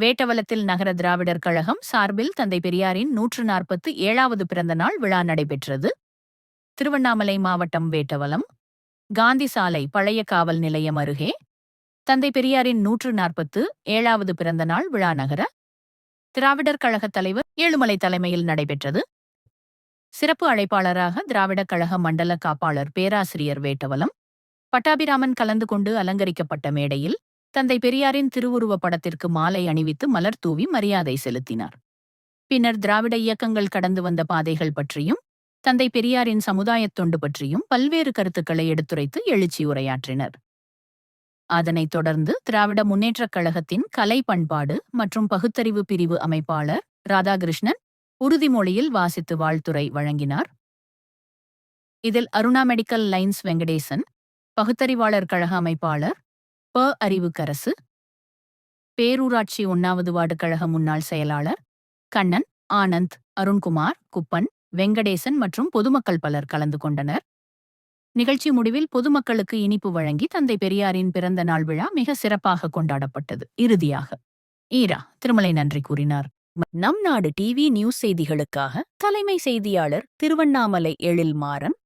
வேட்டவலத்தில் நகர திராவிடர் கழகம் சார்பில் தந்தை பெரியாரின் நூற்று நாற்பத்து ஏழாவது பிறந்த நாள் விழா நடைபெற்றது. திருவண்ணாமலை மாவட்டம் வேட்டவலம் காந்தி சாலை பழைய காவல் நிலையம் அருகே தந்தை பெரியாரின் நூற்று நாற்பத்து ஏழாவது பிறந்த நாள் விழா நகர திராவிடர் கழக தலைவர் ஏழுமலை தலைமையில் நடைபெற்றது. சிறப்பு அழைப்பாளராக திராவிடக் கழக மண்டல காப்பாளர் பேராசிரியர் வேட்டவலம் பட்டாபிராமன் கலந்து கொண்டு அலங்கரிக்கப்பட்ட மேடையில் தந்தை பெரியாரின் திருவுருவப் படத்திற்கு மாலை அணிவித்து மலர் தூவி மரியாதை செலுத்தினார். பின்னர் திராவிட இயக்கங்கள் கடந்து வந்த பாதைகள் பற்றியும் தந்தை பெரியாரின் சமுதாயத் தொண்டு பற்றியும் பல்வேறு கருத்துக்களை எடுத்துரைத்து எழுச்சி உரையாற்றினர். அதனைத் தொடர்ந்து திராவிட முன்னேற்றக் கழகத்தின் கலை பண்பாடு மற்றும் பகுத்தறிவு பிரிவு அமைப்பாளர் ராதாகிருஷ்ணன் உறுதிமொழியில் வாசித்து வாழ்த்துரை வழங்கினார். இதில் அருணா மெடிக்கல் லைன்ஸ் வெங்கடேசன் பகுத்தறிவாளர் கழக அமைப்பாளர் ப அறிவுக்கரசு. பேரூராட்சி ஒன்னாவது வார்டு கழக முன்னாள் செயலாளர் கண்ணன் ஆனந்த் அருண்குமார் குப்பன் வெங்கடேசன் மற்றும் பொதுமக்கள் பலர் கலந்து கொண்டனர். நிகழ்ச்சி முடிவில் பொதுமக்களுக்கு இனிப்பு வழங்கி தந்தை பெரியாரின் பிறந்த நாள் விழா மிக சிறப்பாக கொண்டாடப்பட்டது. இறுதியாக ஈரா திருமலை நன்றி கூறினார். நம் நாடு டிவி நியூஸ் செய்திகளுக்காக தலைமை செய்தியாளர் திருவண்ணாமலை எழில் மாறன்